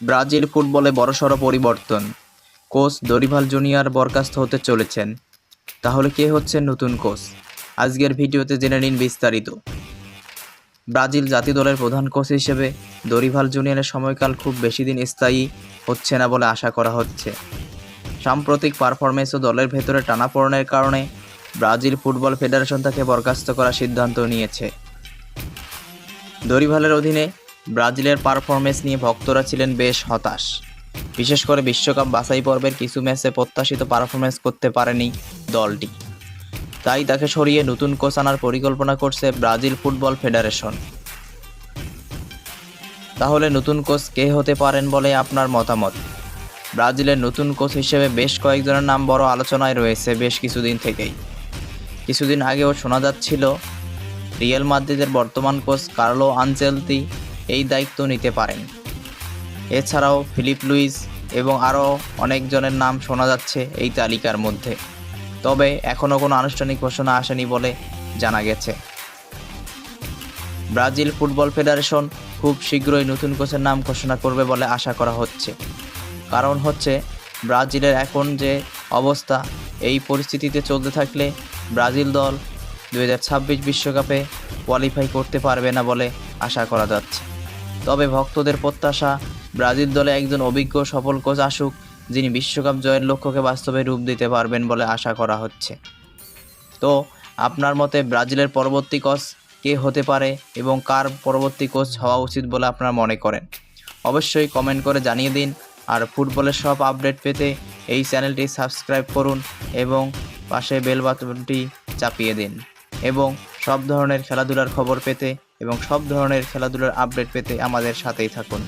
Brazil ফুটবলে বড়সড় পরিবর্তন। কোচ দরিভাল জুনিয়র বরখাস্ত হতে চলেছেন। তাহলে কে হচ্ছে নতুন কোচ? আজকের ভিডিওতে জেনে নিন বিস্তারিত। ব্রাজিল জাতীয় দলের প্রধান কোচ হিসেবে দরিভাল জুনিয়রের সময়কাল খুব বেশি দিন স্থায়ী হচ্ছে না বলে আশা করা হচ্ছে। সাম্প্রতিক পারফরমেন্স ও দলের ভেতরে টানাপোড়েনের কারণে ব্রাজিল ফুটবল ফেডারেশন তাকে বরখাস্ত করার সিদ্ধান্ত নিয়েছে। দরিভালের অধীনে ব্রাজিলের পারফরমেন্স নিয়ে ভক্তরা ছিলেন বেশ হতাশ। বিশেষ করে বিশ্বকাপ বাছাই পর্বের কিছু ম্যাচে প্রত্যাশিত পারফরমেন্স করতে পারেনি দলটি। তাই তাকে সরিয়ে নতুন কোচ আনার পরিকল্পনা করছে ব্রাজিল ফুটবল ফেডারেশন। তাহলে নতুন কোচ কে হতে পারেন বলে আপনার মতামত? ব্রাজিলের নতুন কোচ হিসেবে বেশ কয়েকজনের নাম বড় আলোচনায় রয়েছে বেশ কিছুদিন থেকেই। কিছুদিন আগেও শোনা যাচ্ছিল, রিয়েল মাদ্রিদের বর্তমান কোচ কার্লো আনচেলতি এই দায়িত্ব নিতে পারেন। এছাড়াও ফিলিপ লুইস এবং আরও অনেকজনের নাম শোনা যাচ্ছে এই তালিকার মধ্যে। তবে এখনও কোনো আনুষ্ঠানিক ঘোষণা আসেনি বলে জানা গেছে। ব্রাজিল ফুটবল ফেডারেশন খুব শীঘ্রই নতুন কোচের নাম ঘোষণা করবে বলে আশা করা হচ্ছে। কারণ হচ্ছে, ব্রাজিলের এখন যে অবস্থা, এই পরিস্থিতিতে চলতে থাকলে ব্রাজিল দল দু বিশ্বকাপে কোয়ালিফাই করতে পারবে না বলে আশা করা যাচ্ছে। তবে ভক্তদের প্রত্যাশা, ব্রাজিল দলে একজন অভিজ্ঞ সফল কোচ আসুক, যিনি বিশ্বকাপ জয়ের লক্ষ্যকে বাস্তবে রূপ দিতে পারবেন বলে আশা করা হচ্ছে। তো, আপনার মতে ব্রাজিলের পরবর্তী কোচ কে হতে পারে এবং কার পরবর্তী কোচ হওয়া উচিত বলে আপনারা মনে করেন? অবশ্যই কমেন্ট করে জানিয়ে দিন, আর ফুটবলের সব আপডেট পেতে এই চ্যানেলটি সাবস্ক্রাইব করুন এবং পাশে বেল বাটনটি চাপিয়ে দিন। এবং সব ধরনের খেলাধুলার খবর পেতে এবং সব ধরনের খেলাধুলার আপডেট পেতে আমাদের সাথেই থাকুন।